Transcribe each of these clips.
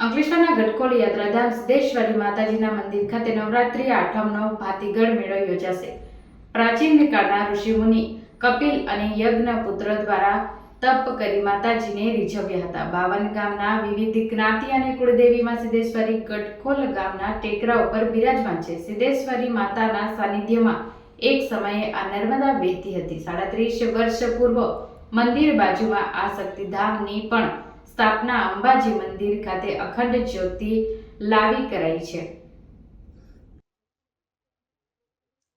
અંકલેશ્વરના ગટકોલ યાત્રાધામ સિદ્ધેશ્વરી માતાજીના મંદિર ખાતે નવરાત્રી આઠમનો ભાતીગઢ મેળો યોજાશે. પ્રાચીન કાળના ઋષિમુનિ કપિલ અને યજ્ઞ પુત્ર દ્વારા તપ કરી માતાજીને રીઝવ્યા હતા. બાવન ગામના વિવિધ જ્ઞાતિ અને કુળદેવીમાં સિદ્ધેશ્વરી ગટકોલ ગામના ટેકરા ઉપર બિરાજમાન છે. સિદ્ધેશ્વરી માતાના સાનિધ્યમાં એક સમયે આ નર્મદા વહેતી હતી. સાડત્રીસ વર્ષ પૂર્વ મંદિર બાજુમાં આ શક્તિધામની પણ સ્થાપના અંબાજી મંદિર ખાતે અખંડ જ્યોતિ લાવી કરાઈ છે.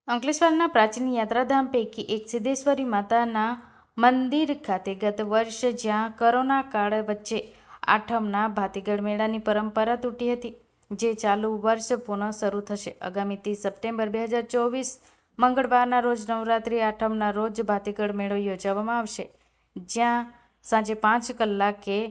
અંકલેશ્વરના પ્રાચીન યાત્રાધામ પૈકી એક સિદ્ધેશ્વરી માતાના મંદિર ખાતે ગત વર્ષ જ્યાં કોરોના કાળ વચ્ચે આઠમના ભાતીગળ મેળાની પરંપરા તૂટી હતી, જે ચાલુ વર્ષ પુનઃ શરૂ થશે. આગામી ત્રીસ સપ્ટેમ્બર બે હજાર ચોવીસ મંગળવારના રોજ નવરાત્રિ આઠમના રોજ ભાતીગળ મેળો યોજવામાં આવશે, જ્યાં સાંજે પાંચ કલાકે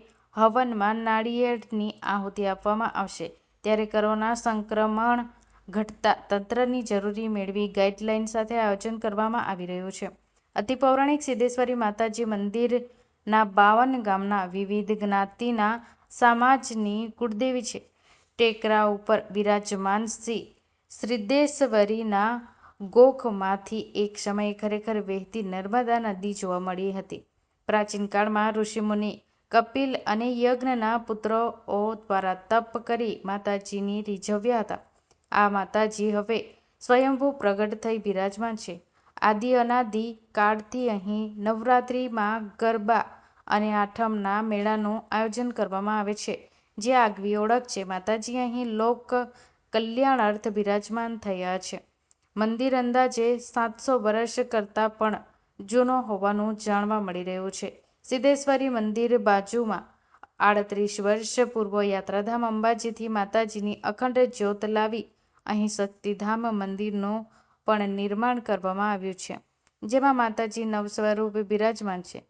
હવનમાં નાળિયેરની આહુતિ આપવામાં આવશે. ત્યારે કોરોના સંક્રમણ ઘટતા તંત્રની જરૂરી મેળવી ગાઈડલાઈન સાથે આયોજન કરવામાં આવી રહ્યું છે. અતિ પૌરાણિક સિદ્ધેશ્વરી માતાજી મંદિરના બાવન ગામના વિવિધ જ્ઞાતિના સમાજની કુળદેવી છે. ટેકરા ઉપર બિરાજમાન શ્રી સિદ્ધેશ્વરીના ગોખમાંથી એક સમયે ખરેખર વહેતી નર્મદા નદી જોવા મળી હતી. પ્રાચીન કાળમાં ઋષિમુનિ કપિલ અને યજ્ઞના પુત્રો દ્વારા તપ કરી માતાજીની રીઝવ્યા હતા. આ માતાજી હવે સ્વયંભૂ પ્રગટ થઈ બિરાજમાન છે. આદિ અનાદિ કાળથી અહીં નવરાત્રિમાં ગરબા અને આઠમના મેળાનું આયોજન કરવામાં આવે છે. જે આગવી ઓળખ છે. માતાજી અહીં લોક કલ્યાણાર્થ બિરાજમાન થયા છે. મંદિર અંદાજે સાતસો વર્ષ કરતાં પણ જૂનો હોવાનું જાણવા મળી રહ્યું છે. સિદ્ધેશ્વરી મંદિર બાજુમાં આડત્રીસ વર્ષ પૂર્વ યાત્રાધામ અંબાજીથી માતાજીની અખંડ જ્યોત લાવી અહીં શક્તિધામ મંદિરનું પણ નિર્માણ કરવામાં આવ્યું છે, જેમાં માતાજી નવ સ્વરૂપે બિરાજમાન છે.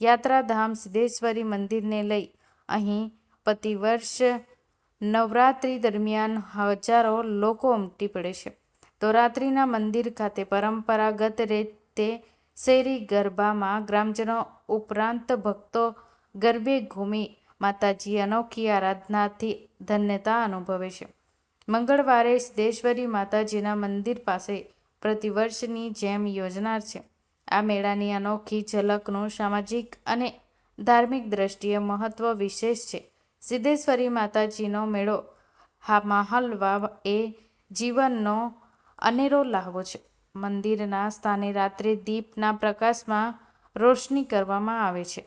યાત્રાધામ સિદ્ધેશ્વરી મંદિરને લઈ અહીં પ્રતિવર્ષ નવરાત્રિ દરમિયાન હજારો લોકો ઉમટી પડે છે. તો રાત્રિના મંદિર ખાતે પરંપરાગત રીતે શેરી ગરબામાં ગ્રામજનો ઉપરાંત ભક્તો ગરબે ઘૂમી માતાજી અનોખી આરાધનાથી ધન્યતા અનુભવે છે. મંગળવારે સિદ્ધેશ્વરી માતાજીના મંદિર પાસે પ્રતિવર્ષની જેમ યોજનાર છે. આ મેળાની અનોખી ઝલકનું સામાજિક અને ધાર્મિક દ્રષ્ટિએ મહત્વ વિશેષ છે. સિદ્ધેશ્વરી માતાજીનો મેળો હા માહલવાવ એ જીવનનો અનેરો લાહવો છે. મંદિરના સ્થાને રાત્રે દીપના પ્રકાશમાં રોશની કરવામાં આવે છે.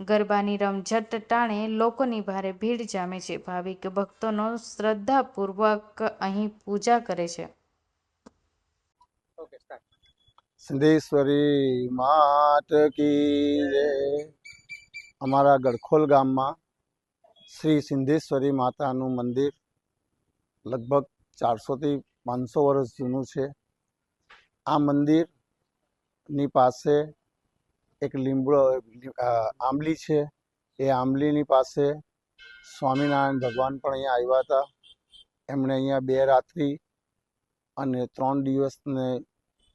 ગરબાની રમઝટ ટાણે લોકોની ભારે ભીડ જામે છે. ભાવિક ભક્તોનો શ્રદ્ધાપૂર્વક અહીં પૂજા કરે છે. સિદ્ધેશ્વરી માત કી અમારા ગડખોલ ગામમાં શ્રી સિંધેશ્વરી માતાનું મંદિર લગભગ ચારસોથી પાંચસો વર્ષ જૂનું છે. આ મંદિરની પાસે એક લીંબડો આંબલી છે. એ આંબલીની પાસે સ્વામિનારાયણ ભગવાન પણ અહીંયા આવ્યા હતા. એમણે અહીંયા બે રાત્રિ અને ત્રણ દિવસને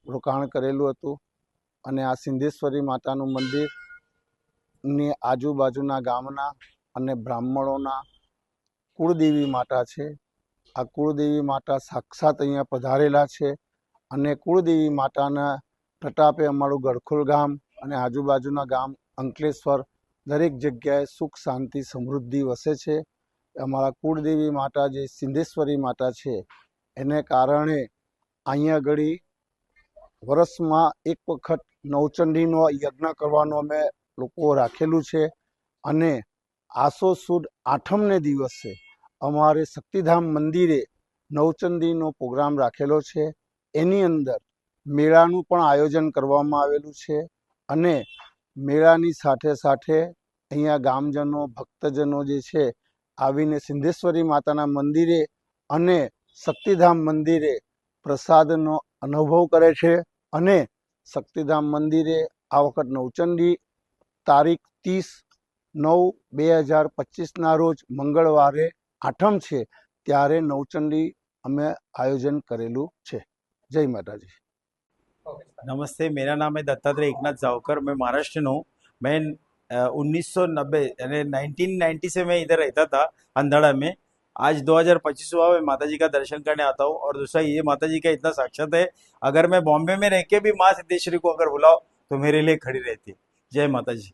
રોકાણ કરેલું હતું અને આ સિંધેશ્વરી માતાનું મંદિરની આજુબાજુના ગામના અને બ્રાહ્મણોના કુળદેવી માતા છે. આ કુળદેવી માતા સાક્ષાત અહીંયા પધારેલા છે અને કુળદેવી માતાના પ્રતાપે અમારું ગડખોલ ગામ અને આજુબાજુના ગામ અંકલેશ્વર દરેક જગ્યાએ સુખ, શાંતિ, સમૃદ્ધિ વસે છે. અમારા કુળદેવી માતા જે સિંધેશ્વરી માતા છે, એને કારણે અહીંયા આગળ વર્ષમાં એક વખત નવચંડીનો યજ્ઞ કરવાનો અમે લોકો રાખેલું છે અને આસો સુદ આઠમને દિવસે અમારે શક્તિધામ મંદિરે નવચંડીનો પ્રોગ્રામ રાખેલો છે. એની અંદર મેળાનું પણ આયોજન કરવામાં આવેલું છે. અને મેળાની સાથે સાથે અહીંયા ગામજનો, ભક્તજનો જે છે, આવીને સિંધેશ્વરી માતાના મંદિરે અને શક્તિધામ મંદિરે પ્રસાદનો અનુભવ કરે છે અને શક્તિધામ મંદિરે આ વખત નવચંડી તારીખ ત્રીસ નવ બે હજાર પચીસના રોજ મંગળવારે આઠમ છે, ત્યારે નવચંડી અમે આયોજન કરેલું છે. જય માતાજી. नमस्ते, मेरा नाम है दत्तात्रेय एकनाथ जावकर, मैं महाराष्ट्र हूँ। मैं उन्नीस सौ नब्बे, यानी नाइनटीन नाइन्टी से मैं इधर रहता था, अंधड़ा में। आज 2025 हुआ, मैं माता जी का दर्शन करने आता हूँ। और दूसरा ये माता जी का इतना साक्षात है, अगर मैं बॉम्बे में रह के भी माँ सिद्धेश्वरी को अगर बुलाओ तो मेरे लिए खड़ी रहती है। जय माता जी